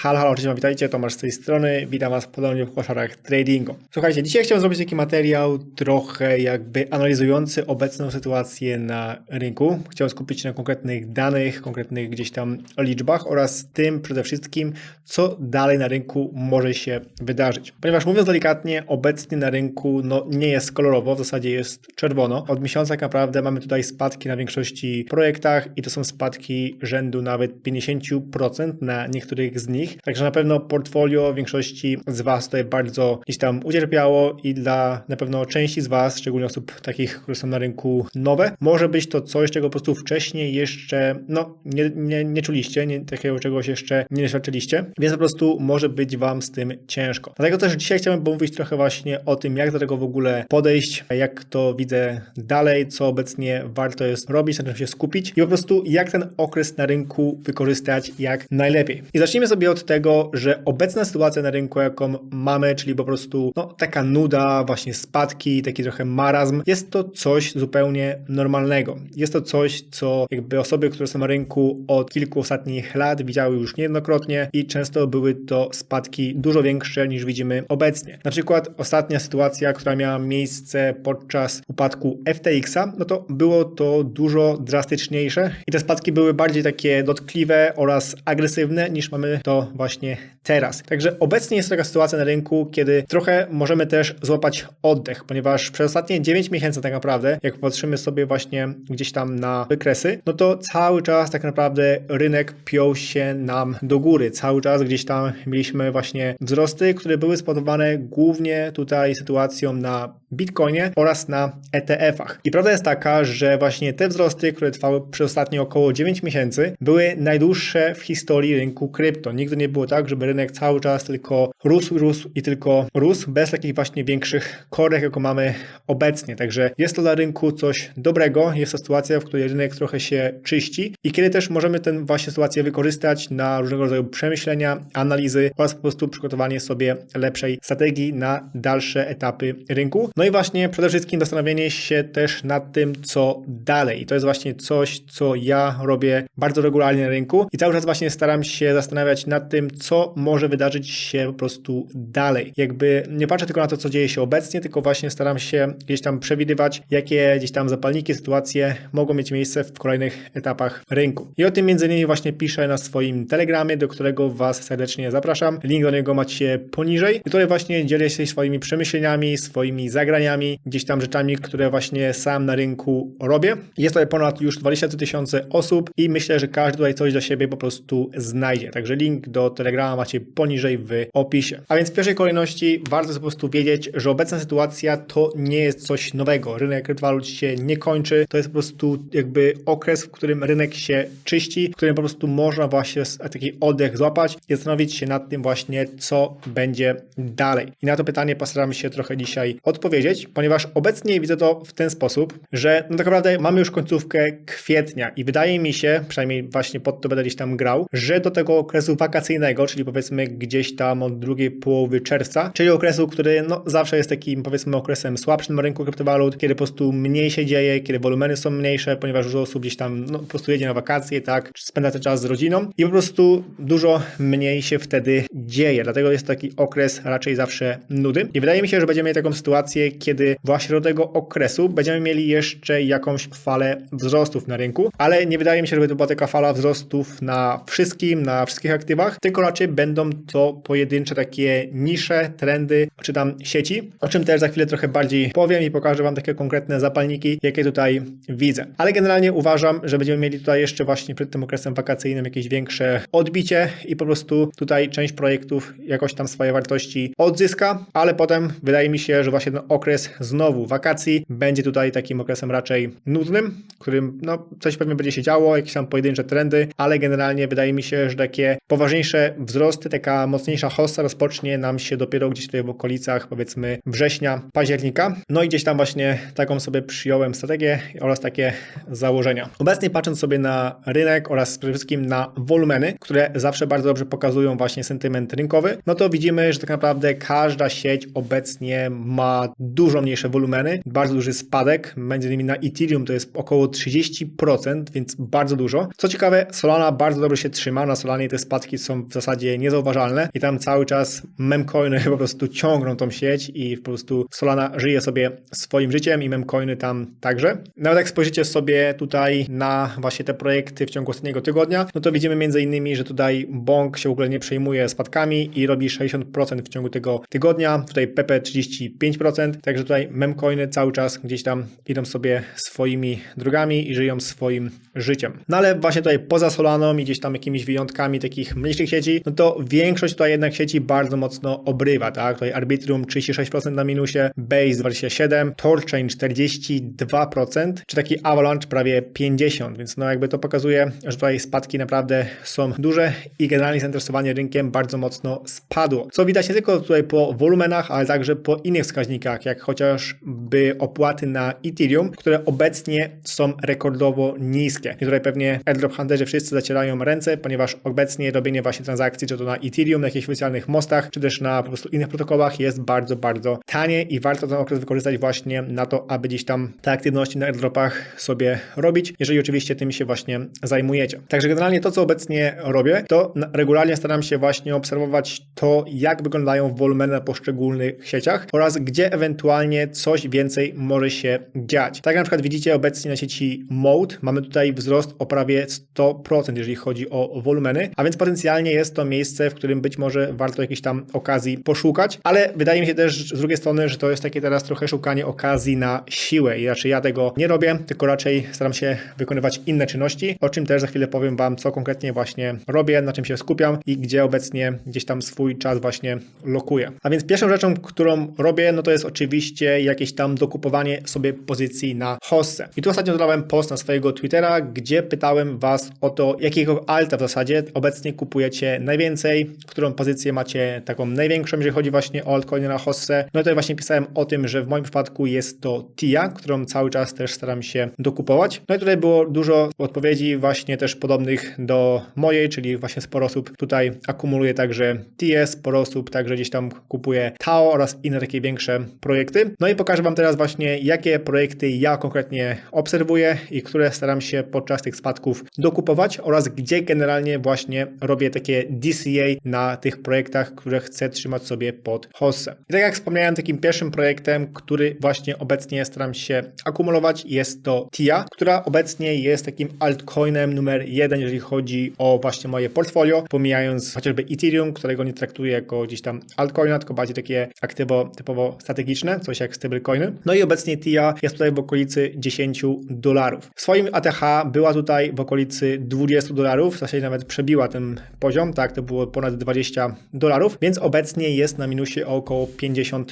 Halo, halo, cześć, witajcie, Tomasz z tej strony, witam was ponownie w koszarach tradingu. Słuchajcie, dzisiaj chciałem zrobić taki materiał trochę jakby analizujący obecną sytuację na rynku. Chciałem skupić się na konkretnych danych, konkretnych gdzieś tam liczbach oraz tym przede wszystkim, co dalej na rynku może się wydarzyć. Ponieważ mówiąc delikatnie, obecnie na rynku no, nie jest kolorowo, w zasadzie jest czerwono. Od miesiąca tak naprawdę mamy tutaj spadki na większości projektach i to są spadki rzędu nawet 50% na niektórych z nich. Także na pewno portfolio większości z Was tutaj bardzo gdzieś tam ucierpiało i dla na pewno części z Was, szczególnie osób takich, które są na rynku nowe, może być to coś, czego po prostu wcześniej jeszcze no, nie, nie, nie czuliście, nie, takiego czegoś jeszcze nie doświadczyliście, więc po prostu może być Wam z tym ciężko. Dlatego też dzisiaj chciałem pomówić trochę właśnie o tym, jak do tego w ogóle podejść, jak to widzę dalej, co obecnie warto jest robić, na czym się skupić i po prostu jak ten okres na rynku wykorzystać jak najlepiej. I zacznijmy sobie od tego, że obecna sytuacja na rynku, jaką mamy, czyli po prostu no, taka nuda, właśnie spadki, taki trochę marazm, jest to coś zupełnie normalnego. Jest to coś, co jakby osoby, które są na rynku od kilku ostatnich lat widziały już niejednokrotnie i często były to spadki dużo większe niż widzimy obecnie. Na przykład ostatnia sytuacja, która miała miejsce podczas upadku FTX-a, no to było to dużo drastyczniejsze i te spadki były bardziej takie dotkliwe oraz agresywne niż mamy to właśnie teraz. Także obecnie jest taka sytuacja na rynku, kiedy trochę możemy też złapać oddech, ponieważ przez ostatnie 9 miesięcy tak naprawdę, jak patrzymy sobie właśnie gdzieś tam na wykresy, no to cały czas tak naprawdę rynek piął się nam do góry. Cały czas gdzieś tam mieliśmy właśnie wzrosty, które były spowodowane głównie tutaj sytuacją na Bitcoinie oraz na ETF-ach. I prawda jest taka, że właśnie te wzrosty, które trwały przez ostatnie około 9 miesięcy, były najdłuższe w historii rynku krypto. Nigdy nie było tak, żeby rynek cały czas tylko rósł, rósł i tylko rósł, bez takich właśnie większych korek, jaką mamy obecnie. Także jest to dla rynku coś dobrego, jest to sytuacja, w której rynek trochę się czyści i kiedy też możemy tę właśnie sytuację wykorzystać na różnego rodzaju przemyślenia, analizy oraz po prostu przygotowanie sobie lepszej strategii na dalsze etapy rynku. No i właśnie przede wszystkim zastanowienie się też nad tym, co dalej. I to jest właśnie coś, co ja robię bardzo regularnie na rynku i cały czas właśnie staram się zastanawiać nad tym, co może wydarzyć się po prostu dalej. Jakby nie patrzę tylko na to, co dzieje się obecnie, tylko właśnie staram się gdzieś tam przewidywać, jakie gdzieś tam zapalniki, sytuacje mogą mieć miejsce w kolejnych etapach rynku. I o tym między innymi właśnie piszę na swoim telegramie, do którego Was serdecznie zapraszam. Link do niego macie poniżej. I tutaj właśnie dzielę się swoimi przemyśleniami, swoimi zagraniami, gdzieś tam rzeczami, które właśnie sam na rynku robię. Jest tutaj ponad już 20 tysięcy osób i myślę, że każdy tutaj coś dla siebie po prostu znajdzie. Także link do telegrama macie poniżej w opisie. A więc w pierwszej kolejności warto po prostu wiedzieć, że obecna sytuacja to nie jest coś nowego. Rynek kryptowalut się nie kończy. To jest po prostu jakby okres, w którym rynek się czyści, w którym po prostu można właśnie taki oddech złapać i zastanowić się nad tym właśnie, co będzie dalej. I na to pytanie postaram się trochę dzisiaj odpowiedzieć, ponieważ obecnie widzę to w ten sposób, że no tak naprawdę mamy już końcówkę kwietnia i wydaje mi się, przynajmniej właśnie pod to będę gdzieś tam grał, że do tego okresu wakacyjnego, czyli powiedzmy gdzieś tam od drugiej połowy czerwca, czyli okresu, który no zawsze jest takim powiedzmy okresem słabszym na rynku kryptowalut, kiedy po prostu mniej się dzieje, kiedy wolumeny są mniejsze, ponieważ dużo osób gdzieś tam no, po prostu jedzie na wakacje, tak, spędza ten czas z rodziną i po prostu dużo mniej się wtedy dzieje. Dlatego jest taki okres raczej zawsze nudy. I wydaje mi się, że będziemy mieli taką sytuację, kiedy właśnie do tego okresu będziemy mieli jeszcze jakąś falę wzrostów na rynku, ale nie wydaje mi się, żeby to była taka fala wzrostów na wszystkim, na wszystkich aktywach, tylko raczej będą to pojedyncze takie nisze, trendy, czy tam sieci, o czym też za chwilę trochę bardziej powiem i pokażę Wam takie konkretne zapalniki, jakie tutaj widzę. Ale generalnie uważam, że będziemy mieli tutaj jeszcze właśnie przed tym okresem wakacyjnym jakieś większe odbicie i po prostu tutaj część projektów jakoś tam swoje wartości odzyska, ale potem wydaje mi się, że właśnie ten okres znowu wakacji będzie tutaj takim okresem raczej nudnym, którym no coś pewnie będzie się działo, jakieś tam pojedyncze trendy, ale generalnie wydaje mi się, że takie poważniejsze wzrosty, taka mocniejsza hossa rozpocznie nam się dopiero gdzieś tutaj w okolicach powiedzmy września, października. No i gdzieś tam właśnie taką sobie przyjąłem strategię oraz takie założenia. Obecnie patrząc sobie na rynek oraz przede wszystkim na wolumeny, które zawsze bardzo dobrze pokazują właśnie sentyment rynkowy, no to widzimy, że tak naprawdę każda sieć obecnie ma dużo mniejsze wolumeny, bardzo duży spadek, między innymi na Ethereum to jest około 30%, więc bardzo dużo. Co ciekawe, Solana bardzo dobrze się trzyma, na Solanie te spadki są w zasadzie niezauważalne i tam cały czas memcoiny po prostu ciągną tą sieć i po prostu Solana żyje sobie swoim życiem i memcoiny tam także. Nawet jak spojrzycie sobie tutaj na właśnie te projekty w ciągu ostatniego tygodnia, no to widzimy między innymi, że tutaj Bong się w ogóle nie przejmuje spadkami i robi 60% w ciągu tego tygodnia, tutaj PP 35%, także tutaj memcoiny cały czas gdzieś tam idą sobie swoimi drogami i żyją swoim życiem. No ale właśnie tutaj poza Solaną i gdzieś tam jakimiś wyjątkami takich mniejszych sieci, no to większość tutaj jednak sieci bardzo mocno obrywa, tak? Tutaj Arbitrum 36% na minusie, Base 27%, Torchain 42%, czy taki Avalanche prawie 50%, więc no jakby to pokazuje, że tutaj spadki naprawdę są duże i generalnie zainteresowanie rynkiem bardzo mocno spadło. Co widać nie tylko tutaj po wolumenach, ale także po innych wskaźnikach, jak chociażby opłaty na Ethereum, które obecnie są rekordowo niskie. I tutaj pewnie airdrop handlerzy wszyscy zacierają ręce, ponieważ obecnie robienie właśnie transakcji, czy to na Ethereum, na jakichś specjalnych mostach, czy też na po prostu innych protokołach jest bardzo, bardzo tanie i warto ten okres wykorzystać właśnie na to, aby gdzieś tam te aktywności na airdropach sobie robić, jeżeli oczywiście tym się właśnie zajmujecie. Także generalnie to, co obecnie robię, to regularnie staram się właśnie obserwować to, jak wyglądają wolumeny na poszczególnych sieciach oraz gdzie ewentualnie coś więcej może się dziać. Tak jak na przykład widzicie obecnie na sieci Mode mamy tutaj wzrost o prawie 100%, jeżeli chodzi o wolumeny, a więc potencjalnie jest to miejsce, w którym być może warto jakiejś tam okazji poszukać, ale wydaje mi się też z drugiej strony, że to jest takie teraz trochę szukanie okazji na siłę i raczej ja tego nie robię, tylko raczej staram się wykonywać inne czynności, o czym też za chwilę powiem Wam, co konkretnie właśnie robię, na czym się skupiam i gdzie obecnie gdzieś tam swój czas właśnie lokuję. A więc pierwszą rzeczą, którą robię, no to jest oczywiście jakieś tam dokupowanie sobie pozycji na hossę. I tu ostatnio dodałem post na swojego Twittera, gdzie pytałem Was o to, jakiego alta w zasadzie obecnie kupujecie najwięcej, którą pozycję macie taką największą, jeżeli chodzi właśnie o altcoiny na hossę. No i tutaj właśnie pisałem o tym, że w moim przypadku jest to TIA, którą cały czas też staram się dokupować. No i tutaj było dużo odpowiedzi właśnie też podobnych do mojej, czyli właśnie sporo osób tutaj akumuluje także TIA, sporo osób także gdzieś tam kupuje TAO oraz inne takie większe projekty. No i pokażę Wam teraz właśnie, jakie projekty ja konkretnie obserwuję i które staram się podczas tych spadków dokupować oraz gdzie generalnie właśnie robię takie DCA na tych projektach, które chcę trzymać sobie pod hossę. I tak jak wspomniałem, takim pierwszym projektem, który właśnie obecnie staram się akumulować jest to TIA, która obecnie jest takim altcoinem numer jeden, jeżeli chodzi o właśnie moje portfolio, pomijając chociażby Ethereum, którego nie traktuję jako gdzieś tam altcoina, tylko bardziej takie aktywo typowo strategiczne, coś jak stablecoiny. No i obecnie TIA jest tutaj w okolicy 10 dolarów. W swoim ATH była tutaj w okolicy 20 dolarów, w zasadzie nawet przebiła ten poziom, tak, to było ponad 20 dolarów, więc obecnie jest na minusie o około 50%.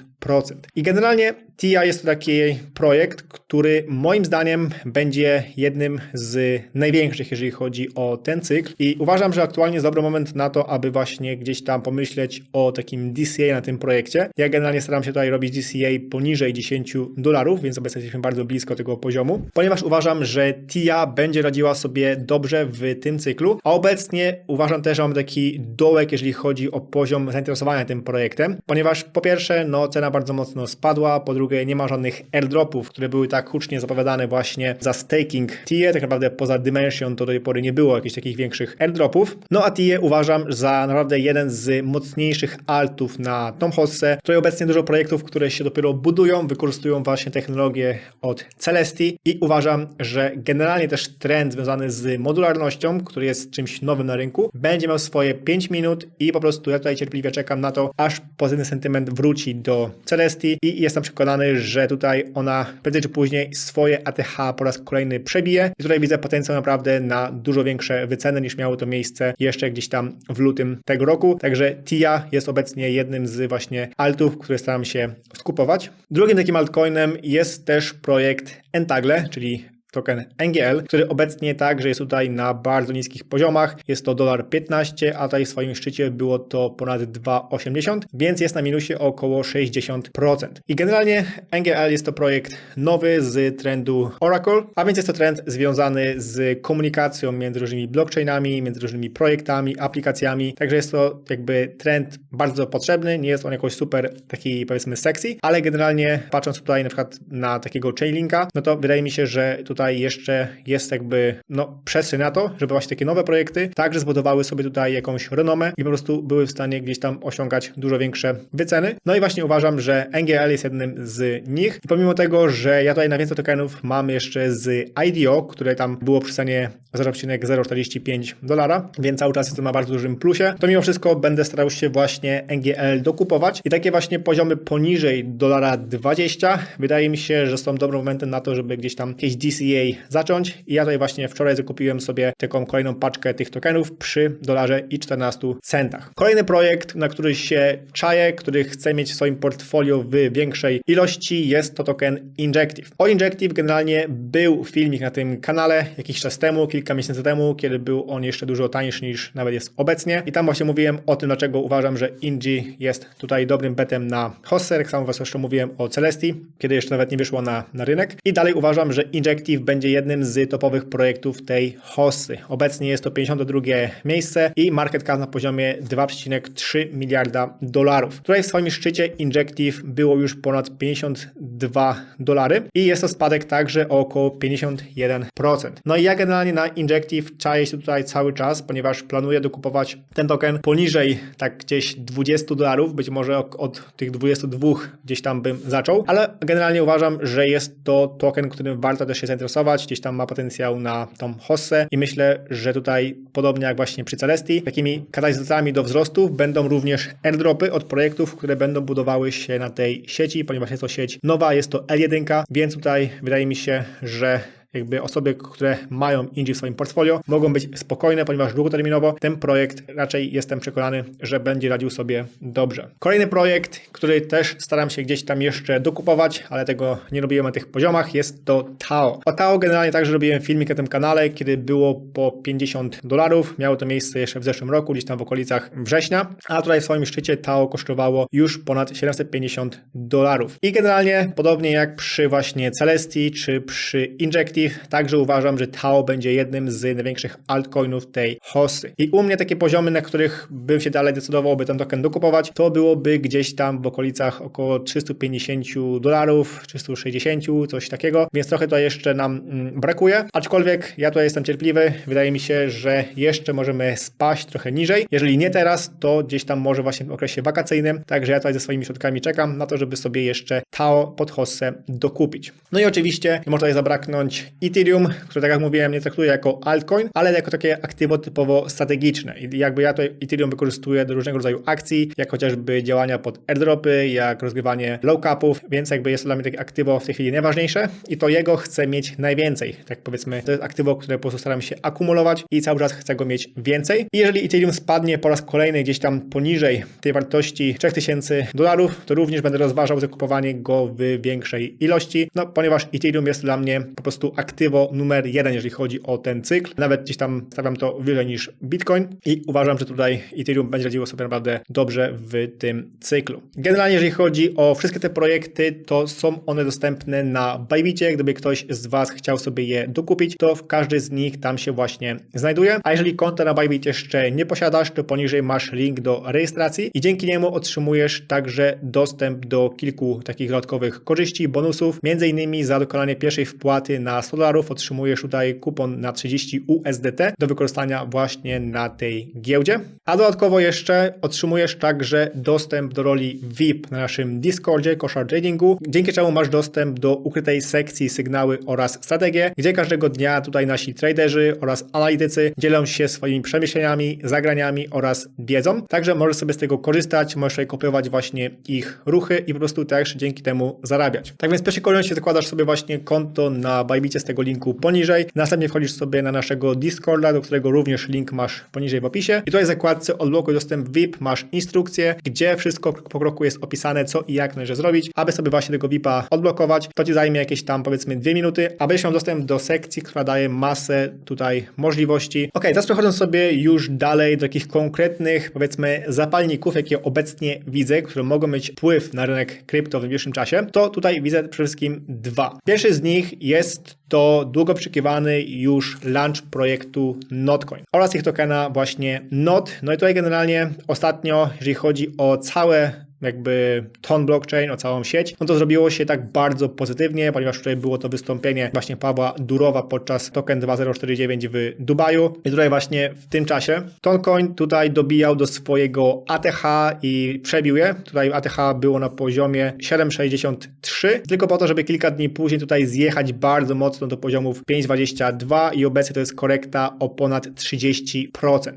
I generalnie TIA jest to taki projekt, który moim zdaniem będzie jednym z największych, jeżeli chodzi o ten cykl. I uważam, że aktualnie jest dobry moment na to, aby właśnie gdzieś tam pomyśleć o takim DCA na tym projekcie. Ja generalnie staram się tutaj robić DCA poniżej 10 dolarów, więc obecnie jesteśmy bardzo blisko tego poziomu, ponieważ uważam, że TIA będzie radziła sobie dobrze w tym cyklu, a obecnie uważam też, że mamy taki dołek, jeżeli chodzi o poziom zainteresowania tym projektem, ponieważ po pierwsze, no cena bardzo mocno spadła, po drugie nie ma żadnych airdropów, które były tak hucznie zapowiadane właśnie za staking TIE, tak naprawdę poza Dimension to do tej pory nie było jakichś takich większych airdropów, no a TIE uważam za naprawdę jeden z mocniejszych altów na tą hossę, tutaj obecnie dużo projektów, które się dopiero budują, wykorzystują właśnie technologię od Celestii i uważam, że generalnie też trend związany z modularnością, który jest czymś nowym na rynku, będzie miał swoje 5 minut i po prostu ja tutaj cierpliwie czekam na to, aż pozytywny sentyment wróci do Celestii i jestem przekonany, że tutaj ona prędzej czy później swoje ATH po raz kolejny przebije i tutaj widzę potencjał naprawdę na dużo większe wyceny niż miało to miejsce jeszcze gdzieś tam w lutym tego roku, także TIA jest obecnie jednym z właśnie altów, które staram się skupować. Drugim takim altcoinem jest też projekt Entagle, czyli token NGL, który obecnie także jest tutaj na bardzo niskich poziomach. Jest to dolar 15, a tutaj w swoim szczycie było to ponad 2,80, więc jest na minusie około 60%. I generalnie NGL jest to projekt nowy z trendu Oracle, a więc jest to trend związany z komunikacją między różnymi blockchainami, między różnymi projektami, aplikacjami. Także jest to jakby trend bardzo potrzebny, nie jest on jakoś super taki powiedzmy sexy, ale generalnie patrząc tutaj na przykład na takiego Chainlinka, no to wydaje mi się, że tutaj jeszcze jest jakby no przestrzeń na to, żeby właśnie takie nowe projekty także zbudowały sobie tutaj jakąś renomę i po prostu były w stanie gdzieś tam osiągać dużo większe wyceny. No i właśnie uważam, że NGL jest jednym z nich. I pomimo tego, że ja tutaj na więcej tokenów mam jeszcze z IDO, które tam było przy cenie 0,045 dolara, więc cały czas jest to na bardzo dużym plusie, to mimo wszystko będę starał się właśnie NGL dokupować i takie właśnie poziomy poniżej dolara 20 wydaje mi się, że są dobrym momentem na to, żeby gdzieś tam jakieś DCA zacząć i ja tutaj właśnie wczoraj zakupiłem sobie taką kolejną paczkę tych tokenów przy dolarze i 14 centach. Kolejny projekt, na który się czaję, który chcę mieć w swoim portfolio w większej ilości jest to token Injective. O Injective generalnie był filmik na tym kanale jakiś czas temu, kilka miesięcy temu, kiedy był on jeszcze dużo tańszy niż nawet jest obecnie i tam właśnie mówiłem o tym, dlaczego uważam, że Inji jest tutaj dobrym betem na Hosse, jak samo was jeszcze mówiłem o Celestii, kiedy jeszcze nawet nie wyszło na, na rynek i dalej uważam, że Injective będzie jednym z topowych projektów tej Hossy. Obecnie jest to 52 miejsce i market cap na poziomie 2,3 miliarda dolarów. Tutaj w swoim szczycie Injective było już ponad 52 dolary i jest to spadek także o około 51%. No i ja generalnie na Injective czaję się tutaj cały czas, ponieważ planuję dokupować ten token poniżej tak gdzieś 20 dolarów, być może od tych 22 gdzieś tam bym zaczął, ale generalnie uważam, że jest to token, którym warto też się zainteresować, gdzieś tam ma potencjał na tą hossę i myślę, że tutaj podobnie jak właśnie przy Celestii, takimi katalizatorami do wzrostu będą również airdropy od projektów, które będą budowały się na tej sieci, ponieważ jest to sieć nowa, jest to L1, więc tutaj wydaje mi się, że jakby osoby, które mają Indie w swoim portfolio, mogą być spokojne, ponieważ długoterminowo ten projekt raczej jestem przekonany, że będzie radził sobie dobrze. Kolejny projekt, który też staram się gdzieś tam jeszcze dokupować, ale tego nie robiłem na tych poziomach, jest to Tao. O Tao generalnie także robiłem filmik na tym kanale, kiedy było po 50 dolarów. Miało to miejsce jeszcze w zeszłym roku, gdzieś tam w okolicach września, a tutaj w swoim szczycie Tao kosztowało już ponad 750 dolarów. I generalnie podobnie jak przy właśnie Celestii czy przy Injective, także uważam, że Tao będzie jednym z największych altcoinów tej hossy. I u mnie takie poziomy, na których bym się dalej decydował, by ten token dokupować, to byłoby gdzieś tam w okolicach około 350 dolarów, 360, coś takiego, więc trochę to jeszcze nam mm, brakuje. Aczkolwiek ja tutaj jestem cierpliwy, wydaje mi się, że jeszcze możemy spaść trochę niżej. Jeżeli nie teraz, to gdzieś tam może właśnie w okresie wakacyjnym, także ja tutaj ze swoimi środkami czekam na to, żeby sobie jeszcze Tao pod hossę dokupić. No i oczywiście może tutaj zabraknąć Ethereum, które tak jak mówiłem nie traktuję jako altcoin, ale jako takie aktywo typowo strategiczne. I jakby ja to Ethereum wykorzystuję do różnego rodzaju akcji, jak chociażby działania pod airdropy, jak rozgrywanie low capów, więc jakby jest to dla mnie takie aktywo w tej chwili najważniejsze i to jego chcę mieć najwięcej. Tak powiedzmy, to jest aktywo, które po prostu staram się akumulować i cały czas chcę go mieć więcej. I jeżeli Ethereum spadnie po raz kolejny gdzieś tam poniżej tej wartości 3000 dolarów, to również będę rozważał zakupowanie go w większej ilości, no ponieważ Ethereum jest dla mnie po prostu aktywo numer jeden, jeżeli chodzi o ten cykl. Nawet gdzieś tam stawiam to wyżej niż Bitcoin i uważam, że tutaj Ethereum będzie radziło sobie naprawdę dobrze w tym cyklu. Generalnie, jeżeli chodzi o wszystkie te projekty, to są one dostępne na Bybicie. Gdyby ktoś z Was chciał sobie je dokupić, to w każdy z nich tam się właśnie znajduje. A jeżeli konta na Bybit jeszcze nie posiadasz, to poniżej masz link do rejestracji i dzięki niemu otrzymujesz także dostęp do kilku takich dodatkowych korzyści, bonusów, między innymi za dokonanie pierwszej wpłaty na 100 dolarów otrzymujesz tutaj kupon na 30 USDT do wykorzystania właśnie na tej giełdzie. A dodatkowo jeszcze otrzymujesz także dostęp do roli VIP na naszym Discordzie Koszar Tradingu, dzięki czemu masz dostęp do ukrytej sekcji sygnały oraz strategie, gdzie każdego dnia tutaj nasi traderzy oraz analitycy dzielą się swoimi przemyśleniami, zagraniami oraz wiedzą. Także możesz sobie z tego korzystać, możesz sobie kopiować właśnie ich ruchy i po prostu też dzięki temu zarabiać. Tak więc w pierwszej kolejności zakładasz sobie właśnie konto na Bybit z tego linku poniżej. Następnie wchodzisz sobie na naszego Discorda, do którego również link masz poniżej w opisie. I tutaj w zakładce odblokuj dostęp VIP masz instrukcję, gdzie wszystko po kroku jest opisane, co i jak należy zrobić, aby sobie właśnie tego VIPa odblokować. To Ci zajmie jakieś tam powiedzmy dwie minuty, a będziesz miał dostęp do sekcji, która daje masę tutaj możliwości. Ok, teraz przechodząc sobie już dalej do takich konkretnych powiedzmy zapalników, jakie obecnie widzę, które mogą mieć wpływ na rynek krypto w najbliższym czasie, to tutaj widzę przede wszystkim dwa. Pierwszy z nich jest to długo wyczekiwany już launch projektu Notcoin oraz ich tokena właśnie NOT. No i tutaj generalnie ostatnio, jeżeli chodzi o całe jakby ton blockchain, o całą sieć, no to zrobiło się tak bardzo pozytywnie, ponieważ tutaj było to wystąpienie właśnie Pawła Durowa podczas token 2049 w Dubaju i tutaj właśnie w tym czasie Toncoin tutaj dobijał do swojego ATH i przebił je. Tutaj ATH było na poziomie 7,63 tylko po to, żeby kilka dni później tutaj zjechać bardzo mocno do poziomów 5,22 i obecnie to jest korekta o ponad 30%.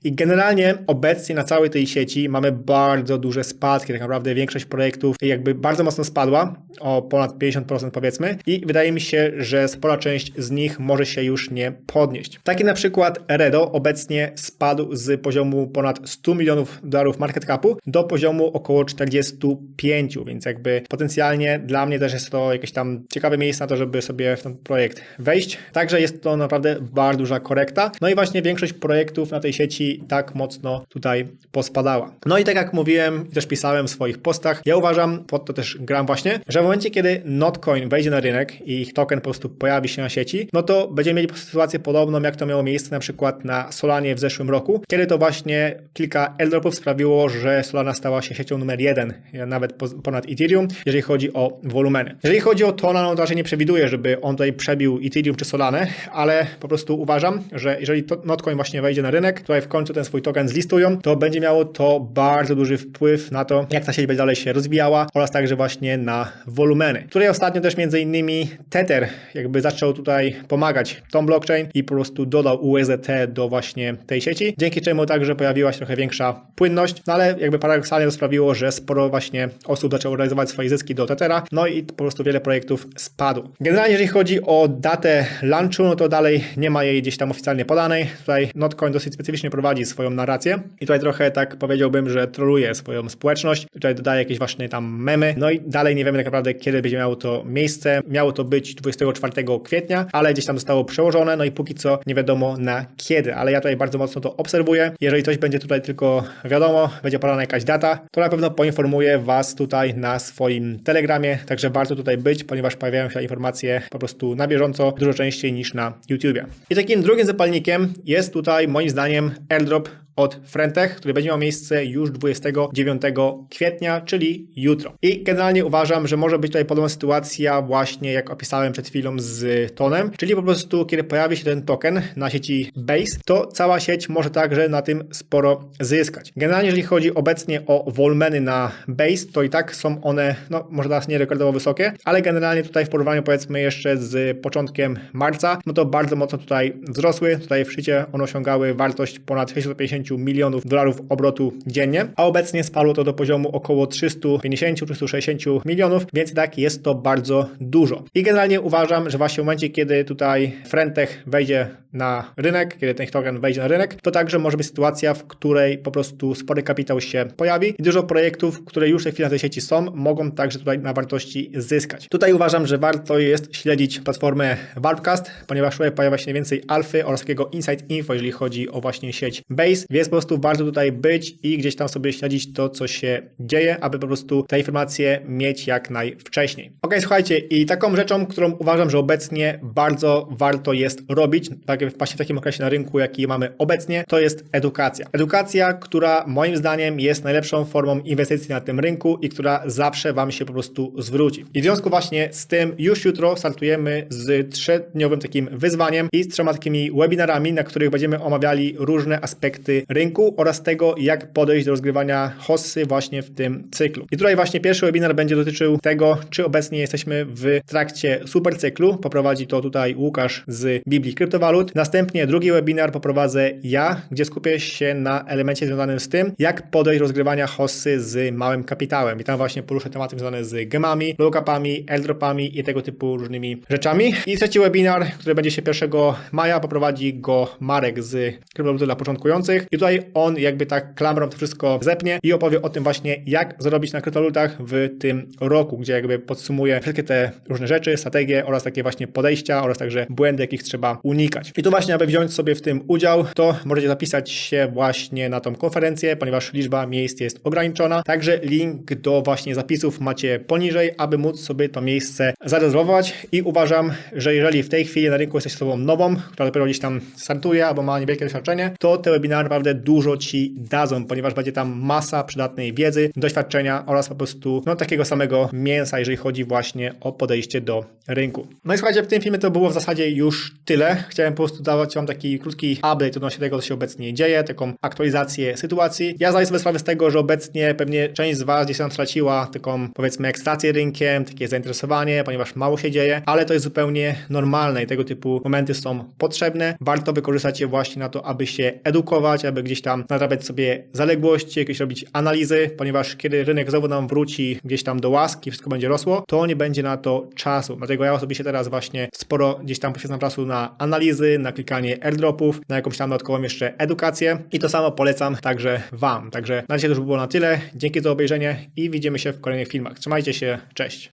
I generalnie obecnie na całej tej sieci mamy bardzo duże spadki, tak naprawdę większość projektów jakby bardzo mocno spadła, o ponad 50% powiedzmy i wydaje mi się, że spora część z nich może się już nie podnieść. Taki na przykład Redo obecnie spadł z poziomu ponad 100 milionów dolarów market capu do poziomu około 45, więc jakby potencjalnie dla mnie też jest to jakieś tam ciekawe miejsce na to, żeby sobie w ten projekt wejść. Także jest to naprawdę bardzo duża korekta. No i właśnie większość projektów na tej sieci tak mocno tutaj pospadała. No i tak jak mówiłem też pisałem w swoich postach, ja uważam, pod to też gram właśnie, że w momencie, kiedy Notcoin wejdzie na rynek i ich token po prostu pojawi się na sieci, no to będziemy mieli sytuację podobną, jak to miało miejsce na przykład na Solanie w zeszłym roku, kiedy to właśnie kilka airdropów sprawiło, że Solana stała się siecią numer jeden, nawet ponad Ethereum, jeżeli chodzi o wolumeny. Jeżeli chodzi o Tona, no to raczej nie przewiduję, żeby on tutaj przebił Ethereum czy Solanę, ale po prostu uważam, że jeżeli Notcoin właśnie wejdzie na rynek, tutaj w końcu ten swój token zlistują, to będzie miało to bardzo duży wpływ na to, jak ta sieć będzie dalej się rozwijała oraz także właśnie na wolumeny. Tutaj ostatnio też między innymi Tether jakby zaczął tutaj pomagać tą blockchain i po prostu dodał USDT do właśnie tej sieci, dzięki czemu także pojawiła się trochę większa płynność, no ale jakby paradoksalnie to sprawiło, że sporo właśnie osób zaczęło realizować swoje zyski do Tethera, no i po prostu wiele projektów spadło. Generalnie jeżeli chodzi o datę launchu, no to dalej nie ma jej gdzieś tam oficjalnie podanej. Tutaj Notcoin dosyć specyficznie prowadzi swoją narrację i tutaj trochę tak powiedziałbym, że troluje swoją społeczność. Tutaj dodaje jakieś właśnie tam memy, no i dalej nie wiemy tak naprawdę kiedy będzie miało to miejsce. Miało to być 24 kwietnia, ale gdzieś tam zostało przełożone, no i póki co nie wiadomo na kiedy, ale ja tutaj bardzo mocno to obserwuję. Jeżeli coś będzie tutaj tylko wiadomo, będzie podana jakaś data, to na pewno poinformuję Was tutaj na swoim Telegramie, także warto tutaj być, ponieważ pojawiają się informacje po prostu na bieżąco, dużo częściej niż na YouTubie. I takim drugim zapalnikiem jest tutaj moim zdaniem airdrop od Frentech, który będzie miał miejsce już 29 kwietnia, czyli jutro. I generalnie uważam, że może być tutaj podobna sytuacja właśnie jak opisałem przed chwilą z Tonem, czyli po prostu kiedy pojawi się ten token na sieci Base, to cała sieć może także na tym sporo zyskać. Generalnie jeżeli chodzi obecnie o wolumeny na Base, to i tak są one, no może teraz nie rekordowo wysokie, ale generalnie tutaj w porównaniu powiedzmy jeszcze z początkiem marca, no to bardzo mocno tutaj wzrosły. Tutaj w szczycie one osiągały wartość ponad 650 milionów dolarów obrotu dziennie, a obecnie spadło to do poziomu około 350-360 milionów, więc tak jest to bardzo dużo. I generalnie uważam, że właśnie w momencie, kiedy tutaj Frentech wejdzie na rynek, kiedy ten token wejdzie na rynek, to także może być sytuacja, w której po prostu spory kapitał się pojawi i dużo projektów, które już w tej chwili na tej sieci są, mogą także tutaj na wartości zyskać. Tutaj uważam, że warto jest śledzić platformę Warpcast, ponieważ tutaj pojawia się więcej alfy oraz takiego insight info, jeżeli chodzi o właśnie sieć Base, więc po prostu warto tutaj być i gdzieś tam sobie śledzić to, co się dzieje, aby po prostu te informacje mieć jak najwcześniej. Ok, słuchajcie, i taką rzeczą, którą uważam, że obecnie bardzo warto jest robić, tak właśnie w takim okresie na rynku, jaki mamy obecnie, to jest edukacja. Edukacja, która moim zdaniem jest najlepszą formą inwestycji na tym rynku i która zawsze Wam się po prostu zwróci. I w związku właśnie z tym już jutro startujemy z trzydniowym takim wyzwaniem i z trzema takimi webinarami, na których będziemy omawiali różne aspekty rynku oraz tego, jak podejść do rozgrywania hossy właśnie w tym cyklu. I tutaj właśnie pierwszy webinar będzie dotyczył tego, czy obecnie jesteśmy w trakcie super cyklu. Poprowadzi to tutaj Łukasz z Biblii Kryptowalut. Następnie drugi webinar poprowadzę ja, gdzie skupię się na elemencie związanym z tym, jak podejść do rozgrywania hossy z małym kapitałem. I tam właśnie poruszę tematy związane z gemami, low-capami, airdropami i tego typu różnymi rzeczami. I trzeci webinar, który będzie się 1 maja, poprowadzi go Marek z Kryptowaluty dla początkujących. I tutaj on jakby tak klamrą to wszystko zepnie i opowie o tym właśnie, jak zarobić na kryptowalutach w tym roku, gdzie jakby podsumuje wszystkie te różne rzeczy, strategie oraz takie właśnie podejścia oraz także błędy, jakich trzeba unikać. I tu właśnie, aby wziąć sobie w tym udział, to możecie zapisać się właśnie na tą konferencję, ponieważ liczba miejsc jest ograniczona. Także link do właśnie zapisów macie poniżej, aby móc sobie to miejsce zarezerwować i uważam, że jeżeli w tej chwili na rynku jesteś osobą nową, która dopiero gdzieś tam startuje albo ma niewielkie doświadczenie, to te webinary naprawdę dużo Ci dadzą, ponieważ będzie tam masa przydatnej wiedzy, doświadczenia oraz po prostu no, takiego samego mięsa, jeżeli chodzi właśnie o podejście do rynku. No i słuchajcie, w tym filmie to było w zasadzie już tyle. Chciałem po prostu dawać Wam taki krótki update odnośnie tego, co się obecnie dzieje, taką aktualizację sytuacji. Ja zdaję sobie sprawę z tego, że obecnie pewnie część z Was gdzieś tam straciła taką powiedzmy ekscytację rynkiem, takie zainteresowanie, ponieważ mało się dzieje, ale to jest zupełnie normalne i tego typu momenty są potrzebne. Warto wykorzystać je właśnie na to, aby się edukować, aby gdzieś tam nadrabiać sobie zaległości, jakieś robić analizy, ponieważ kiedy rynek znowu nam wróci gdzieś tam do łaski, wszystko będzie rosło, to nie będzie na to czasu. Dlatego ja osobiście teraz właśnie sporo gdzieś tam poświęcam czasu na analizy, na klikanie airdropów, na jakąś tam dodatkową jeszcze edukację i to samo polecam także Wam. Także na dzisiaj to już było na tyle. Dzięki za obejrzenie i widzimy się w kolejnych filmach. Trzymajcie się, cześć!